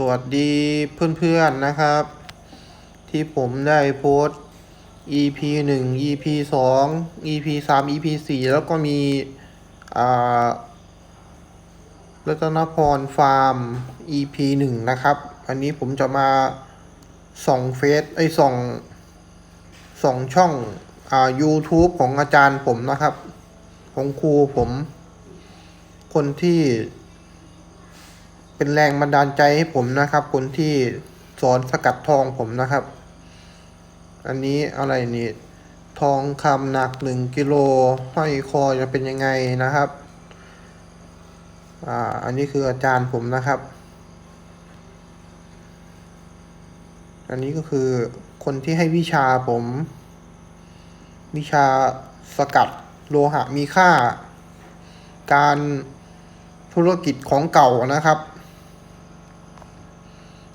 สวัสดีเพื่อนๆนะครับ ที่ผมได้โพสต์ EP 1 EP 2 EP 3 EP 4 แล้วก็มีอ่ารัตนพรฟาร์ม EP 1 นะครับ อันนี้ผมจะมาส่องเฟซไอ้ส่องส่องช่องอ่า YouTube ของอาจารย์ผมนะครับ ของครูผม คนที่ เป็นแรงบันดาลใจให้ผมนะครับ คนที่สอนสกัดทองผมนะครับ อันนี้อะไรนี่ทองคำหนักหนึ่งกิโลห้อยคอจะเป็นยังไงนะครับอ่าอันนี้คืออาจารย์ผมนะครับ อันนี้ก็คือคนที่ให้วิชาผม วิชาสกัดโลหะมีค่า การธุรกิจของเก่านะครับ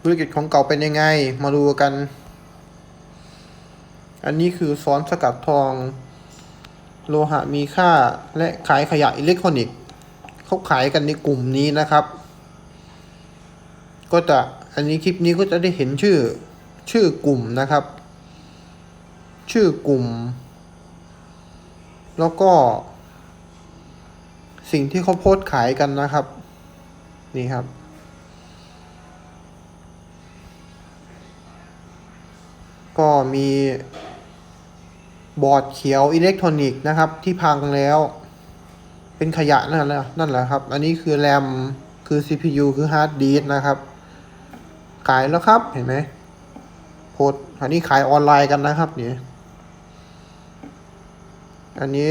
ธุรกิจของเก่าเป็นยังไง มาดูกัน อันนี้คือซ้อนสกัดทอง โลหะมีค่าและขายขยะอิเล็กทรอนิกส์เขาขายกันในกลุ่มนี้นะครับ ก็จะอันนี้คลิปนี้ก็จะได้เห็นชื่อชื่อกลุ่มนะครับ ชื่อกลุ่ม แล้วก็ สิ่งที่เขาโพสต์ขายกันนะครับ นี่ครับ ก็มีบอร์ดเขียวอิเล็กทรอนิกส์นะครับ ที่พังแล้ว เป็นขยะนั่นแหละนั่นแหละครับ อันนี้คือแรมคือ CPU คือฮาร์ดดิสนะครับ ขายแล้วครับเห็นไหมโพสอันนี้ขายออนไลน์กันนะครับนี่อันนี้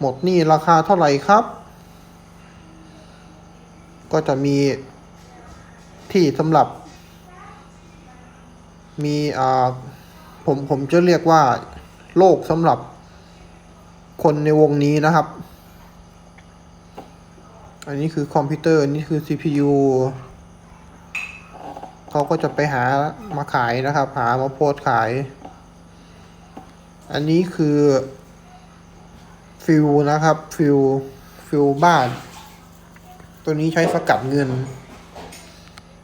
หมดนี่ราคาเท่าไหร่ครับ ก็จะมีที่สำหรับ มีอ่าผมผมจะเรียกว่าโลกสำหรับคนในวงนี้นะครับ อันนี้คือคอมพิวเตอร์อันนี้คือ CPU เขาก็จะไปหามาขายนะครับ หามาโพสขาย อันนี้คือฟิลนะครับ ฟิลฟิลบ้าน ตัวนี้ใช้สกัดเงิน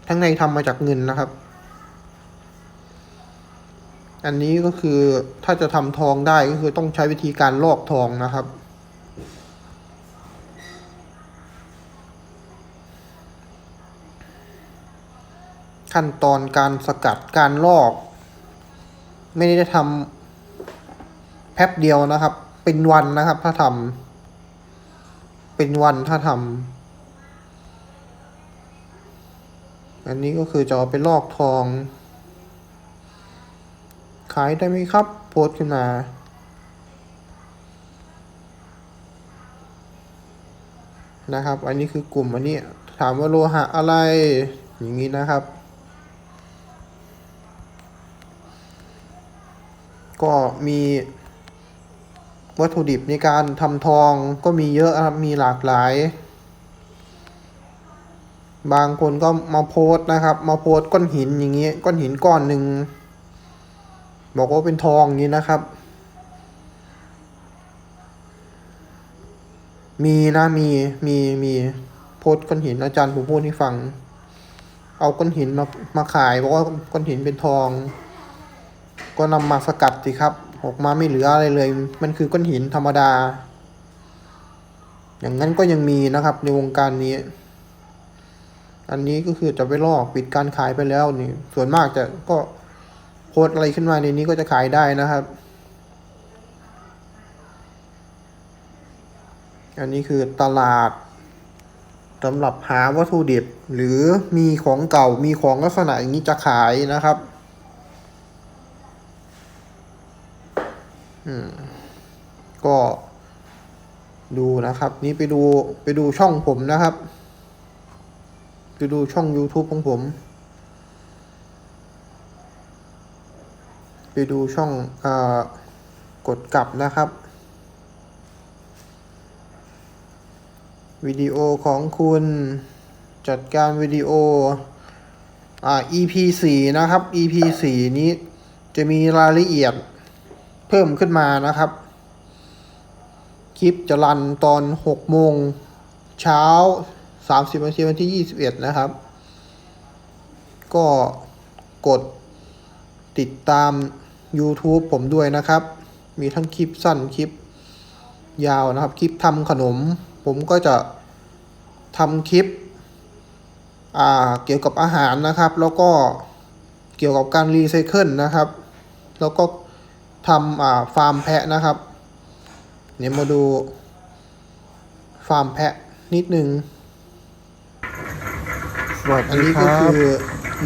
ทั้งในทำมาจากเงินนะครับ อันนี้ก็คือถ้าจะทำทองได้ก็คือต้องใช้วิธีการลอกทองนะครับ ขั้นตอนการสกัดการลอก ไม่ได้ทำแป๊บเดียวนะครับ เป็นวันนะครับ ถ้าทำเป็นวันถ้าทำอันนี้ก็คือจะเอาไปลอกทองายได้ไหมครับ โพสขึ้นมา นะครับ อันนี้คือกลุ่มอันนี้ถามว่าโลหะอะไร อย่างนี้นะครับ ก็มีวัตถุดิบในการทำทองก็มีเยอะครับ มีหลากหลาย บางคนก็มาโพสนะครับ มาโพสก้อนหินอย่างนี้ย ก้อนหินก้อนหนึ่ง บอกว่าเป็นทองอย่างนี้นะครับ มีนะมีมีมีโพสต์ก้อนหินอาจารย์ผมพูดให้ฟัง เอาก้อนหินมามาขายบอกว่าก้อนหินเป็นทอง ก็นำมาสกัดสิครับ ออกมาไม่เหลืออะไรเลย มันคือก้อนหินธรรมดา อย่างนั้นก็ยังมีนะครับ ในวงการนี้ อันนี้ก็คือจะไปลอกปิดการขายไปแล้วนี่ ส่วนมากจะก็ พสอะไรขึ้นมาในนี้ก็จะขายได้นะครับ อันนี้คือตลาดสำหรับหาวัตถุดิบ หรือมีของเก่ามีของลักษณะอย่างนี้จะขายนะครับอืมก็ดูนะครับ นี่ไปดูไปดูช่องผมนะครับ ไปดูช่อง YouTube ของผม ไป ดูช่องอกดกลับนะครับ วิดีโอของคุณจัดการวิดีโออ่า EP 4นะครับ EP 4นี้จะมีรายละเอียดเพิ่มขึ้นมานะครับ คลิปจะรันตอน6โมงเช้า 30นาทีวันที่ 21 นะครับ ก็กดติดตาม YouTube ผมด้วยนะครับ มีทั้งคลิปสั้นคลิปยาวนะครับ คลิปทำขนม ผมก็จะทำคลิปอ่าเกี่ยวกับอาหารนะครับ แล้วก็เกี่ยวกับการรีไซเคิลนะครับ แล้วก็ทำอ่าฟาร์มแพะนะครับ เนี่ยมาดูฟาร์มแพะนิดนึงสวัสอันดีนี้คก็รับคือ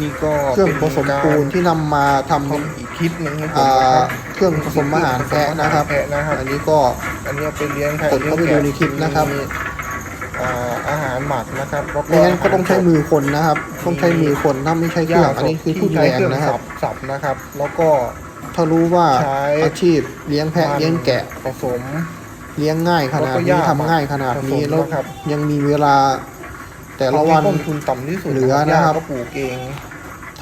นี่ก็เครื่องผสมปูนที่นำมาทำทำอีก คลิปหนึงให้ผมอ่านะครับเครื่องผสมอาหารแพะนะครับแพะนะครับ อันนี้ก็อันนี้เอาไปเลี้ยงแพะกดเข้าไปดูในคลิปนะครับมีอ่าอาหารหมักนะครับแล้วไม่งั้นก็ต้องใช้มือคนนะครับ ต้องใช้มือคนถ้าไม่ใช้เครื่องอันนี้คือพูดใช้แรงเครื่องนะครับสับสับนะครับ แล้วก็ถ้ารู้ว่าใช้อาชีพเลี้ยงแพะเลี้ยงแกะผสม เลี้ยงง่ายขนาดแล้วก็นี้ย่าทำง่ายขนาดนี้ผสมแล้วนะครับยังมีเวลา แต่ละวันเอาที่ต้นทุนต่ำที่สุดเหลือนะครับย่าก็ปลูกเอง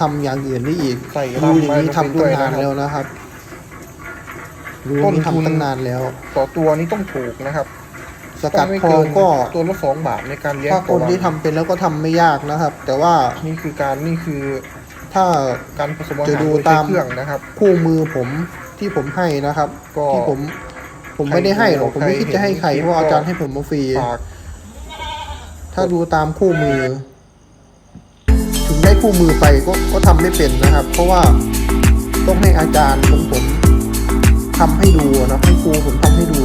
ทำอย่างอื่นได้อีกใส่รู้อย่างนี้รำไว้ทำลงไปด้ตั้วยงนานนะครับแล้วนะครับรู้ต้นนี่ทุนทำตั้งนานแล้ว ต่อตัวนี้ต้องถูกนะครับ สกัดไม่ทอเนงก็ตัวละสองบาทในการเลี้ยงถ้าต่คอนวัที่ทำเป็นแล้วก็ทำไม่ยากนะครับ แต่ว่านี่คือการนี่คือถ้าการผสมอาจะหารดูโดยใช้ตามเครื่องนะครับคู่มือผมที่ผมให้นะครับ ก็ที่ผม ผมไม่ได้ให้หรอกผมไม่คิดจะให้ใครใครเห็นเพราะอาจารย์ให้ผมมาฟรีฝากถ้าดูตามคู่มือถึง ได้คู่มือไปก็ก็ทำไม่เป็นนะครับ เพราะว่าต้องให้อาจารย์ของผมทำให้ดูนะให้ครูผมทำให้ดู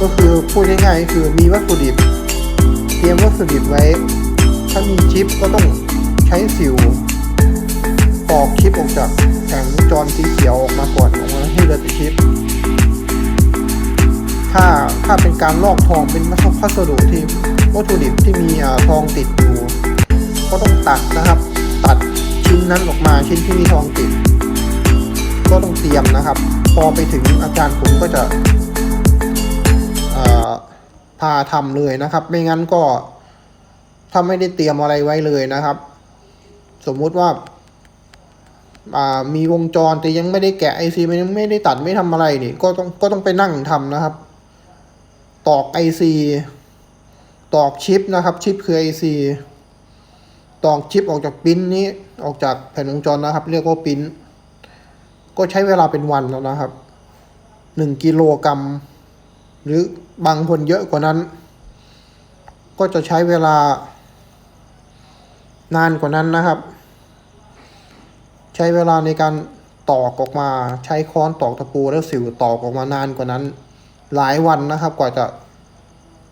ก็คือพูดง่ายๆคือมีวัตถุดิบ เตรียมวัตถุดิบไว้ ถ้ามีชิปก็ต้องใช้สิวปอกชิปออกจากแผงวงจรสีเขียวออกมาก่อนออกมาให้เหลือแต่ชิป ถ้าถ้าเป็นการลอกทองเป็นพัสดุที่วัตถุดิบที่มีอทองติดอยู่ ก็ต้องตัดนะครับ ตัดชิ้นนั้นออกมาชิ้นที่มีทองติด ก็ต้องเตรียมนะครับ พอไปถึงอาจารย์ผมก็จะพาทำเลยนะครับ ไม่งั้นก็ถ้าไม่ได้เตรียมอะไรไว้เลยนะครับ สมมุติว่าามีวงจรแต่ยังไม่ได้แกะไอซีมันยังไม่ได้ตัดไม่ทำอะไรนี่ ก็ต้องก็ต้องไปนั่งทำนะครับ ตอกไอซีตอกชิปนะครับ ชิปคือไอซี ตอกชิปออกจากปิ้นนี้ออกจากแผ่นวงจรนะครับ เรียกว่าปิ้นก็ใช้เวลาเป็นวันแล้วนะครับหนึ่งกิโลกรัมหรือบางคนเยอะกว่านั้น ก็จะใช้เวลานานกว่านั้นนะครับ ใช้เวลาในการตอกออกมาใช้ค้อนตอกตะปูแล้วสิวตอกออกมานานกว่านั้น หลายวันนะครับ กว่าจะ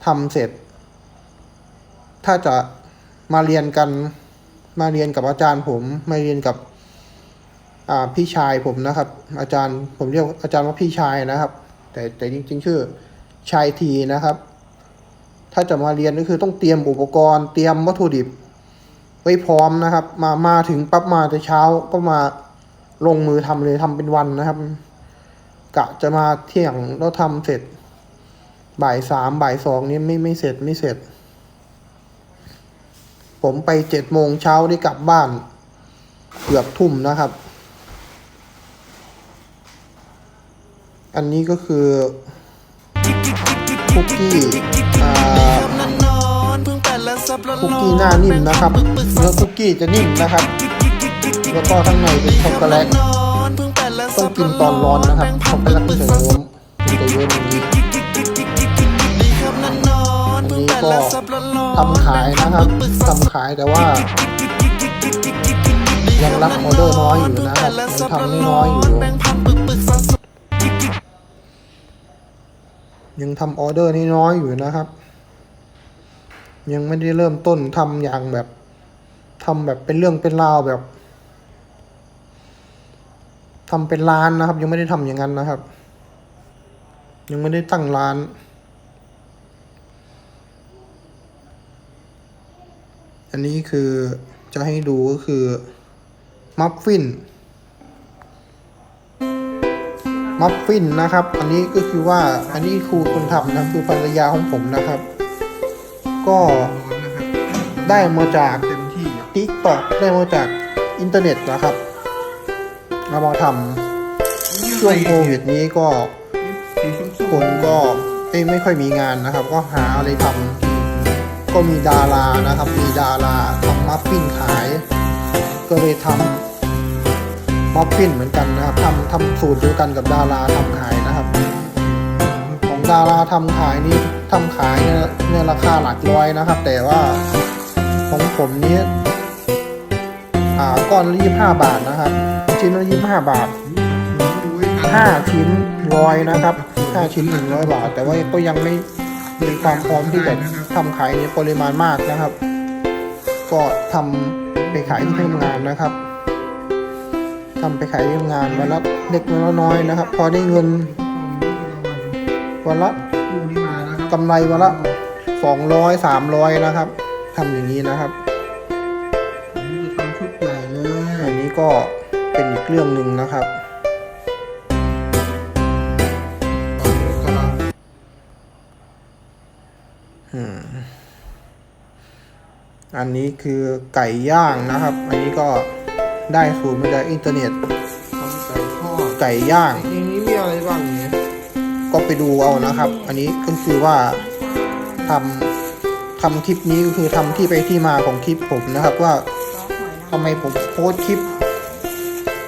ทำเสร็จ ถ้าจะมาเรียนกัน มาเรียนกับอาจารย์ผมมาเรียนกับอ่าพี่ชายผมนะครับ อาจารย์ผมเรียกอาจารย์ว่าพี่ชายนะครับ แต่แต่จริง ๆ ชื่อชายทีนะครับ ถ้าจะมาเรียนก็คือต้องเตรียมอุปกรณ์ เตรียมวัตถุดิบ ไว้พร้อมนะครับ มามาถึงปั๊บมาแต่เช้าก็มาลงมือทำเลยทำเป็นวันนะครับ กะจะมาเที่ยงแล้วทำเสร็จ บ่ายสามบ่ายสองนี้ไม่ไม่เสร็จไม่เสร็จ ผมไปเจ็ดโมงเช้าได้กลับบ้านเกือบทุ่มนะครับ อันนี้ก็คือคุกกี้คุกกี้หน้านิ่มนะครับ เนื้อคุกกี้จะนิ่มนะครับ แล้วก็ข้างในเป็นช็อกโกแลตต้องกินตอนร้อนนะครับช็อกโกแลตมันจะเยิ้มมันจะเยิ้มอย่างนี้อันนี้ก็ ทำขายนะครับทำขายแต่ว่า ยังรับออเดอร์น้อยอยู่นะครับยังทำไม่น้อยอยู่ ยังทำออเดอร์นี่น้อยอยู่นะครับ ยังไม่ได้เริ่มต้นทำอย่างแบบทำแบบเป็นเรื่องเป็นราวแบบทำเป็นร้านนะครับ ยังไม่ได้ทำอย่างนั้นนะครับ ยังไม่ได้ตั้งร้าน อันนี้คือจะให้ดูก็คือมัฟฟินมัฟฟินนะครับ อันนี้ก็คือว่าอันนี้ครูคนทำนะคือภรรยาของผมนะครับ ก็ได้มาจากเต็มที่ติ๊กตอกได้มาจากอินเทอร์เน็ตนะครับเอามาทำช่วงโควิดนี้ก็คนก็ไม่ค่อยมีงานนะครับ ก็หาอะไรทำ ก็มีดารานะครับ มีดาราทำมัฟฟินขาย ก็เลยทำมัฟฟินเหมือนกันนะครับทำทำสูตรเดียวกันกับดาราทำขายนะครับ ของดาราทำขายนี่ทำขายเนี่ยเนี่ยราคาหลักร้อยนะครับ แต่ว่าของผมนี้อ่าก้อนละยี่ห้าบาทนะครับชิ้นละยี่ห้าบาทห้าชิ้นร้อยนะครับห้าชิ้นหนึ่งร้อยบาท แต่ว่าก็ยังไม่ มีความพร้อมที่จะทำขายในปริมาณมากนะครับ ก็ทำไปขายที่ทำงานนะครับทำไปขายที่ทำงานวันละเล็กวันละน้อยนะครับ พอได้เงินวันละกำไรวันละสองร้อยสามร้อยนะครับทำอย่างนี้นะครับทำชุดใหญ่เลอันนี้ก็เป็นอีกเรื่องหนึ่งนะครับ อันนี้คือไก่ย่างนะครับ อันนี้ก็ได้สูตรมาจากอินเทอร์เน็ตทำไก่ทอดไก่ย่างในนี้มีอะไรบ้างเนี่ยก็ไปดูเอานะครับ อันนี้ก็คือว่าทำทำคลิปนี้ก็คือทำที่ไปที่มาของคลิปผมนะครับว่าทำไมผมโพสคลิป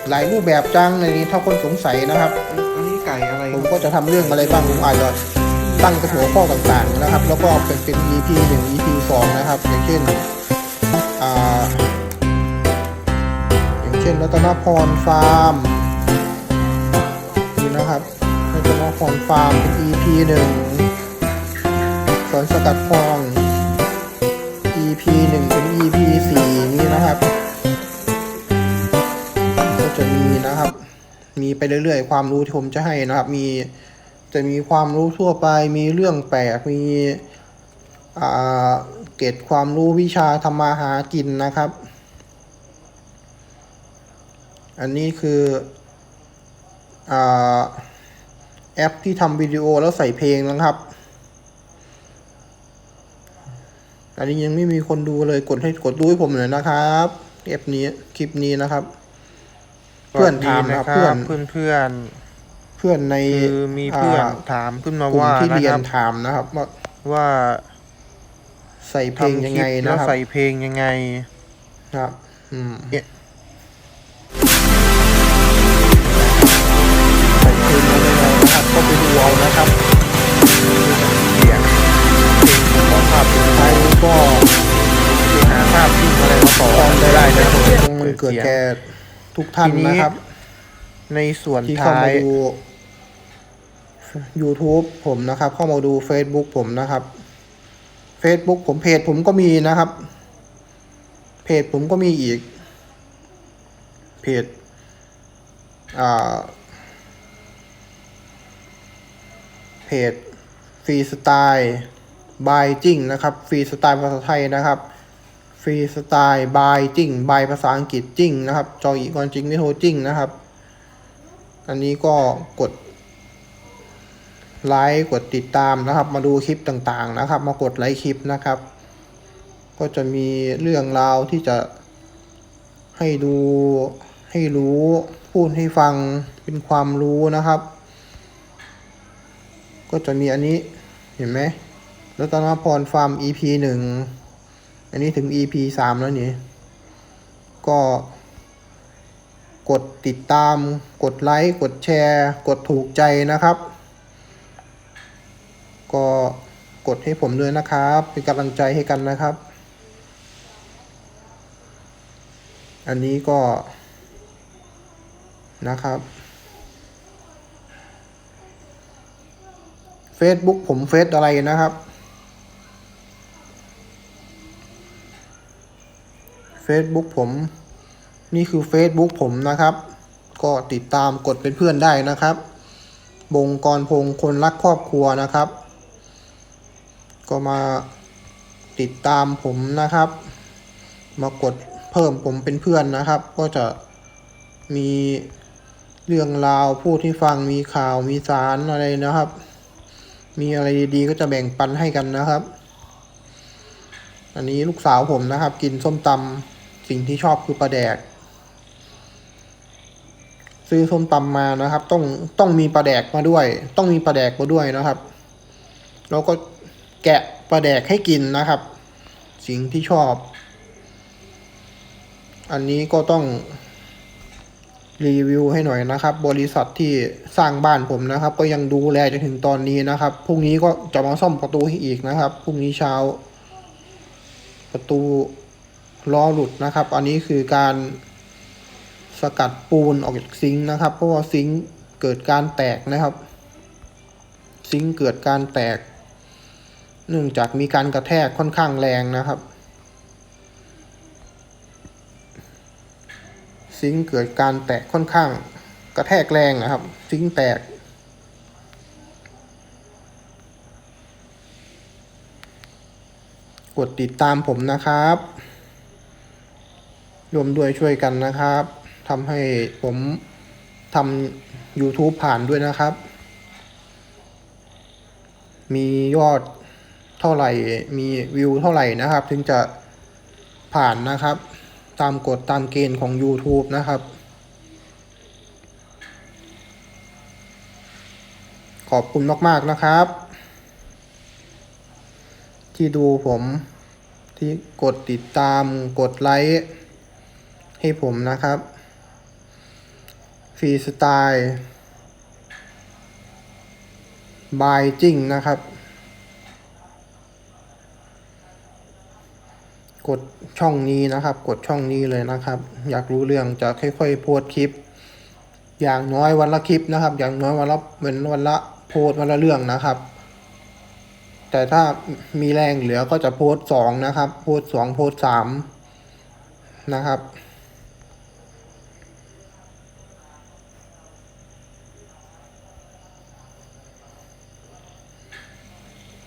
หลายรูปแบบจังในนี้ถ้าคนสงสัยนะครับ อันนี้ไก่อะไร ผมก็จะทำเรื่องอะไรบ้างผมอาจจะ ตั้งเป็นหัวข้อต่างๆนะครับ แล้วก็เป็นเป็น EP หนึ่ง EP สองนะครับ อย่างเช่นออย่างเช่นรัตนพรฟาร์มนี่นะครับรัตนพรฟาร์มเป็น EP หนึ่งสวนสกัดพอง EP หนึ่งเป็น EP สี่นี่นะครับก็จะมีนะครับ มีไปเรื่อยๆ ความรู้ที่ผมจะให้นะครับ มี จะมีความรู้ทั่วไป มีเรื่องแปลก มีเกร็ดความรู้วิชาทำมาหากินนะครับ อันนี้คืออแอปที่ทำวิดีโอแล้วใส่เพลงนะครับ อันนี้ยังไม่มีคนดูเลยกดให้กดดูให้ผมหน่อยนะครับแอปนี้คลิปนี้นะครับ เพื่อนถามนะครับเพื่อนเพื่อน เพื่อนในคือมีเพื่อนอ่าถามขึ้นมากลุ่มว่าที่นะเรียคนรับถามนะครับ ว่าว่าใส่เพลงทำยังคลิไงปแล้นะวครับใส่เพลงยังไง ครับ อืมเนี่ย ใส่เพลงมายังไงนะครับก็ไปดูเอานะครับเสียงเพลงของภาพเป็นใครก็หาภาพจริงอะไรมาต่อต้องได้ได้ได้นะนะคงมันเกิดแก่ทุกท่านนะครับ ในส่วนที่เข้ามายดู YouTube ผมนะครับ เข้ามาดู Facebook ผมนะครับ Facebook ผมเพจผมก็มีนะครับ เพจผมก็มีอีก เพจอ่าเพจฟรีสไตล์บายจิงนะครับฟรีสไตล์ภาษาไทยนะครับฟรีสไตล์บายจิงบายภาษาอังกฤษจิงนะครับจออีกอนจริงไม่โทรจิ้งนะครับ อันนี้ก็กดไลค์กดติดตามนะครับ มาดูคลิปต่างๆนะครับ มากดไลค์คลิปนะครับ ก็จะมีเรื่องราวที่จะให้ดูให้รู้พูดให้ฟังเป็นความรู้นะครับ ก็จะมีอันนี้เห็นไหมรัตนพรฟาร์ม EP หนึ่งอันนี้ถึง EP สามแล้วนี่ก็ กดติดตาม กดไลค์ กดแชร์ กดถูกใจนะครับ ก็กดให้ผมด้วยนะครับ เป็นกำลังใจให้กันนะครับ อันนี้ก็นะครับ Facebook ผมเฟซอะไรนะครับ Facebook ผม นี่คือ Facebook ผมนะครับ ก็ติดตามกดเป็นเพื่อนได้นะครับ บงกรพงคนรักครอบครัวนะครับ ก็มาติดตามผมนะครับ มากดเพิ่มผมเป็นเพื่อนนะครับ ก็จะมีเรื่องราวพูดให้ฟังมีข่าวมีสารอะไรนะครับ มีอะไรดีๆก็จะแบ่งปันให้กันนะครับ อันนี้ลูกสาวผมนะครับ กินส้มตำสิ่งที่ชอบคือปลาแดก ซื้อส้มตำมานะครับ ต้องต้องมีปลาแดกมาด้วย ต้องมีปลาแดกมาด้วยนะครับแล้วก็แกะปลาแดกให้กินนะครับ สิ่งที่ชอบ อันนี้ก็ต้องรีวิวให้หน่อยนะครับ บริษัทที่สร้างบ้านผมนะครับ ก็ยังดูแลจนถึงตอนนี้นะครับพรุ่งนี้ก็จะมาซ่อมประตูให้อีกนะครับพรุ่งนี้เช้า ประตูล้อหลุดนะครับ อันนี้คือการ สกัดปูนออกจากซิงค์นะครับ เพราะว่าซิงค์เกิดการแตกนะครับ ซิงค์เกิดการแตก เนื่องจากมีการกระแทกค่อนข้างแรงนะครับ ซิงค์เกิดการแตกค่อนข้างกระแทกแรงนะครับ ซิงค์แตกกดติดตามผมนะครับ รวมด้วยช่วยกันนะครับ ทำให้ผมทำ YouTube ผ่านด้วยนะครับ มียอดเท่าไหร่ มีวิวเท่าไหร่นะครับ ถึงจะผ่านนะครับ ตามกฎตามเกณฑ์ของ YouTube นะครับ ขอบคุณมาก ๆ นะครับ ที่ดูผมที่กดติดตามกดไลค์ให้ผมนะครับ ฟรีสไตล์บายจิ้งนะครับ กดช่องนี้นะครับ กดช่องนี้เลยนะครับ อยากรู้เรื่องจะค่อยๆโพสคลิป อย่างน้อยวันละคลิปนะครับ อย่างน้อยวันละเหมือนวันละโพสวันละเรื่องนะครับ แต่ถ้ามีแรงเหลือก็จะโพสสองนะครับ โพสสองโพสสามนะครับ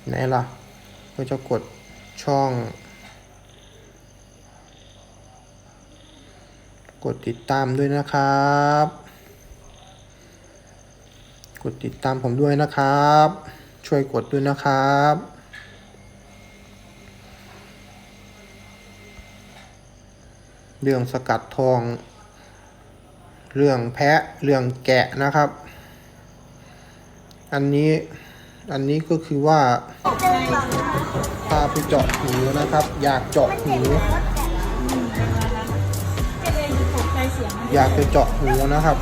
ไหนล่ะก็จะกดช่อง กดติดตามด้วยนะครับ กดติดตามผมด้วยนะครับ ช่วยกดด้วยนะครับเรื่องสกัดทอง เรื่องแพะ เรื่องแกะนะครับ อันนี้ อันนี้ก็คือว่าพาไปเจาะหูนะครับ อยากเจาะหูอยากจะเจาะหูนะครับ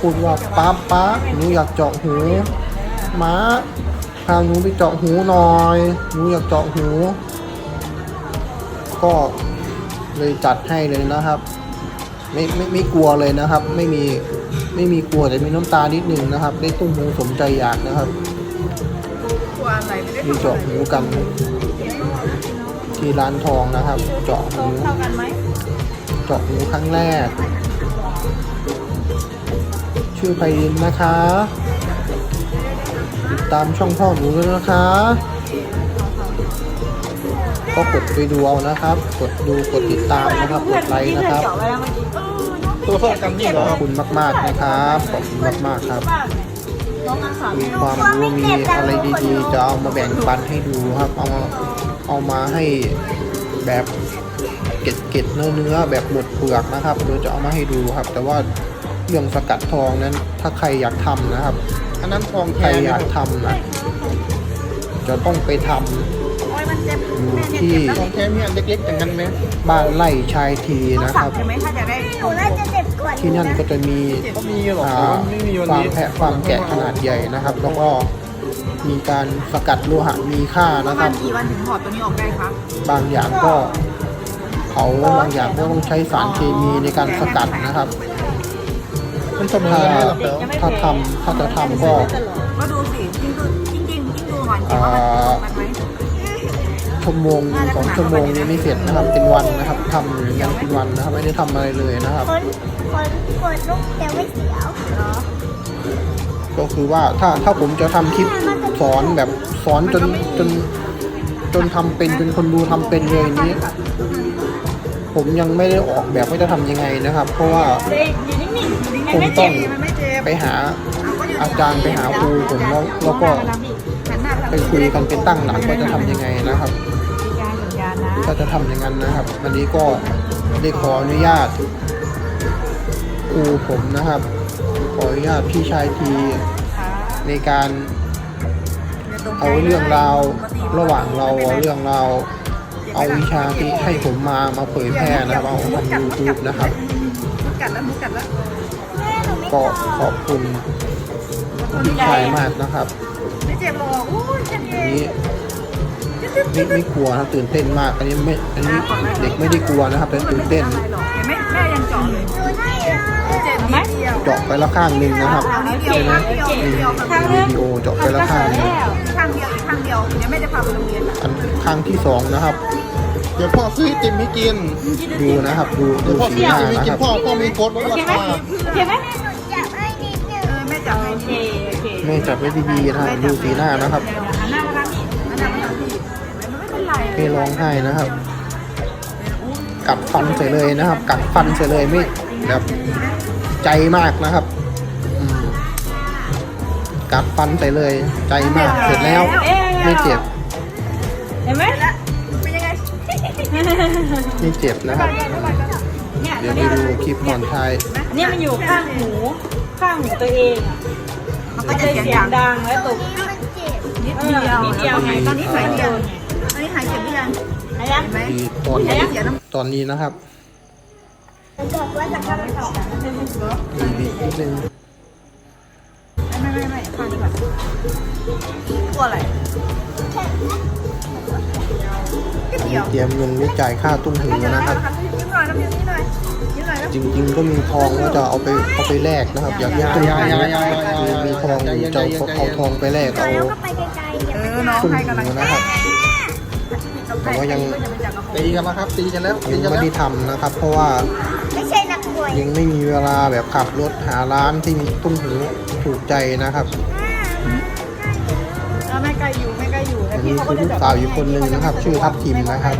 พูดว่าป๊าป๊าหนูอยากเจาะหูม้าพาหนูไปเจาะหูหน่อยหนูอยากเจาะหู ก็เลยจัดให้เลยนะครับ ไม่ไม่ไม่กลัวเลยนะครับ ไม่มี ไม่มีกลัวแต่มีน้ำตานิดนึงนะครับ ได้ตุ้มหูสมใจอยากนะครับกลัวอะไรไม่ได้มีเจาะหูกัน ที่ร้านทองนะครับ เจาะหูเท่ากันไหมเจาะหูครั้งแรก ชื่อไพรินนะคะติดตามช่องพ่อหนูด้วยนะคะ ก็กดไปดูเอานะครับ กดดูกดติดตามนะครับ กดไลค์นะครับ ตัวเท่ากันนี่เหรอขอบคุณมาก ๆ นะครับ ขอบคุณมาก ๆ ครับ น้องนางสาวมีความรู้มีอะไรดีๆ จะเอามาแบ่งปันให้ดูครับ เอามาเอามาให้แบบเก็ดเก็ดเนื้อเนื้อๆแบบหมดเปลือกนะครับเดี๋ยวจะเอามาให้ดูครับ แต่ว่าเรื่องสกัดทองนั้น ถ้าใครอยากทำนะครับ อันนั้นทองใครแท้อยากทำนะจะต้องไปทำโอ้ยมันเจ็บอยู่แม่เนี่ยที่เจ็บทองแท้มีอันเล็กๆอย่างนั้นไหมบ้านไร่ชายทีต้องนะคสั่รังบใช่ไหมถ้าจะได้หนูน่าจะเจ็บกว่าที่นั่นก็จะมีก็มีหรอกอ่าแต่ว่าไม่มีวันฟาร์มนี้แพะฟาร์มแกะขนาดใหญ่นะครับ แล้วก็มีการสกัดโลหะมีค่าประนะคมารัณบ กี่วันถึงถอดตัวนี้ออกได้คะบางอย่างก็เผาบางอย่างก็ต้องใช้สารเคมีในการสกัดนะครับ มันเสมอถ้ากันไหมหรอเปล่าถ้าทำถ้าจะทำก็ ก็ดูสิยิ่งดูยิ่งยิ่งยิ่งดูหวานเจ็บว่ามันมันไหม ชั่วโมงสองชั่วโมงนี้ไม่เสร็จนะครับ เป็นวันนะครับทำอยู่ยังเป็นวันนะครับ ไม่ได้ทำอะไรเลยนะครับ คนคนกดลูกแต่ไม่เสียวเหรอก็คือว่าถ้าถ้าผมจะทำคลิปสอนแบบสอนจนจนจนทำเป็นจนคนดูทำเป็นเลยนี้ ผมยังไม่ได้ออกแบบว่าจะทำยังไงนะครับ เพราะว่าเด็กอยู่นิ่งๆอยู่นิ่งผมๆไม่ต้เจ็อบงมันไม่เจ็บไปหา อาจารย์ไปหาครูผมแล้วแล้วก็ไปคุยกันเป็นตั้งหลักว่าจะทำยังไงนะครับมีการสัญ ญานะถ้าจะทำอย่างนั้นนะครับ อันนี้ก็ได้ขออนุญาตครูผมนะครับ ขออนุญาตพี่ชายทีค่ะในการเดี๋ยวตเอาเรื่องราวระหว่างเราเอาเรื่องราวเอาวิชาที่ให้ผมมามาเผยแพร่นะครับเอาทำยูทูบนะครับมุดกัดแล้วมุดกัดแล้วแม่หนูไม่ก็ชอบขอบคุณพี่ชายมากนะครับ ไม่เจ็บหรอกอู้ยแค่นี้อันเองนี้ ไม่ไม่กลัวนะตื่นเต้นมาก อันนี้ไม่อันนี้เด็กไม่ได้กลัวนะครับแต่ตื่นเต้นอะไรหรอกเห็นไหมแม่ยังเจาะเลยดูให้เลยเจ็บนิดเดียวเจาะไปแล้วข้างหนึ่งนะครับเอานิดเดียวข้างเดียวนิดเดียวมีวิดีโอเจาะไปแล้วข้างหนึ่งข้างเดียวอีกข้างเดียวเดี๋ยวแม่จะพาไปโรงเรียนละอันข้างที่สองนะครับเดี๋ยวพ่อซื้อไอติมให้กิน ดูนะครับดูเดี๋ดูยวพ่อสีซื้อหไอน้าติมให้กินนะครับพ่อพ่อมีโค้ดลดราคาโอเคไหมแม่หนูอยากให้นิดนึงเออแม่จับให้ดีแม่จับไว้ดีๆนะครับดูสีหน้านะครับ เป็นไรไม่ร้องไห้นะครับ กัดฟันใส่เลยนะครับ กัดฟันใส่เลยไม่แบบใจมากนะครับอืมกัดฟันใส่เลยใจมากเสร็จแล้วไม่เจ็บเห็นไหมเป็นยังไงไม่เจ็บนะครับเนี่ยเดี๋ยวไปดูคลิปก่อนท้ายเนี่ยมันอยู่ข้างหูข้างหูตัวเองอะมันมัก็นจะเลยเสียงเสียดังงดังแล้วตกนี่มันเจ็บนิดเอเดีอยวนิดเดียวไงตอนนี้หายเจ็บตอนนี้หายเจ็บหรือ ยังอะไรนะเห็นไหมที่ตอนนี้ตอนนี้นะครับบอกว่าจะทำต่อมีบีบนิดนึงไม่ไม่ไม่ฟังดีกว่าตัวอะไรก็เดียวเตรียมเงินไว้จ่ายค่าตุ้มหูนะครับยิ้มหน่อยน้ำยิ้มหน่อยยิ้มหน่อยจริงๆก็มีทองว่าจะเอาไปเอาไปแลกนะครับ อยากได้ตุ้มหูมีทองอยู่จะเอาเอาทองไปแลกเอาแล้วก็ไปไกลๆอย่าเอไปอน้องตุ้มให้หูกำลังใจนะครับ แต่ว่ายังตีกันแล้วครับตีกันแล้วตียังกันไม่แล้วได้ทำนะครับ เพราะว่าไม่ใช่นักมวยยังไม่มีเวลาแบบขับรถหาร้านที่มีตุ้มหูถูกใจนะครับแม่ไกลอยู่แม่ไกลอยู่อันนี้คือลูกสาวอยู่คนหนึ่งนะครับ ชื่อทับทิมนะครับ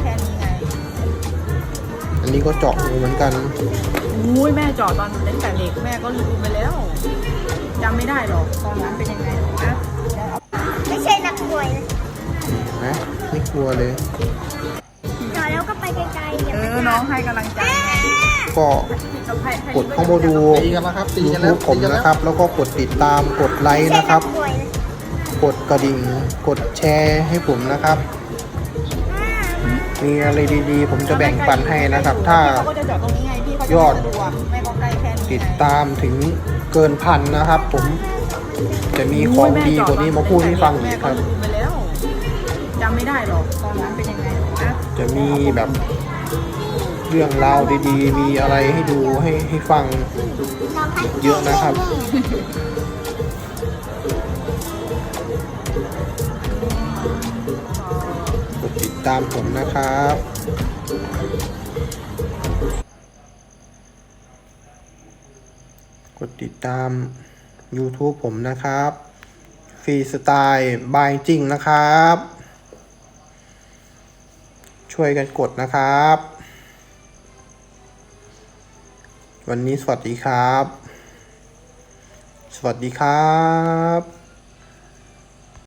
อันนี้ก็เจาะหูเหมือนกันอุ้ยแม่จอดตอนเล่นแต่เด็กแม่ก็ลืมไปแล้วจำไม่ได้หรอกตอนนั้นเป็นยังไงนะไม่ใช่นักมวยนะเห็น ไหมไม่กลัวเลยต่อแล้วก็ไปไกลๆอย่าเอไปอน้องให้กำลังใจไงก็เราให้ให้กดเข้ามาดูตีกันแล้วครับตีกันแล้ว YouTube ผมตีกันแล้วนะครับ แล้วก็กดติดตามกดไลไม่ค์ใช่นะคนัรับกมวยนะกดกระดิ่ง กดแชร์ให้ผมนะครับมีอะไรดีๆ ผมจะแบ่งปันให้นะครับ ถ้า เขาก็จะจอดตรงนี้ไงพี่เขาจะยอด สะดวกแม่ก็ใกล้แค่นี้ไงติดตามถึงเกินพันนะครับ ผมจะมีของดีกว่านี้มาพูดให้ฟังอีแม่กคก็รับลืมไปแล้วจำไม่ได้หรอกตอนนั้นเป็นยังไงนะจะมีแบบเรื่องราวดีๆ มีอะไรให้ดูให้ให้ฟังเยอะนะครับ ติดตามผมนะครับ กดติดตาม YouTube ผมนะครับฟรีสไตล์บายจริงนะครับ ช่วยกันกดนะครับ วันนี้สวัสดีครับ สวัสดีครับ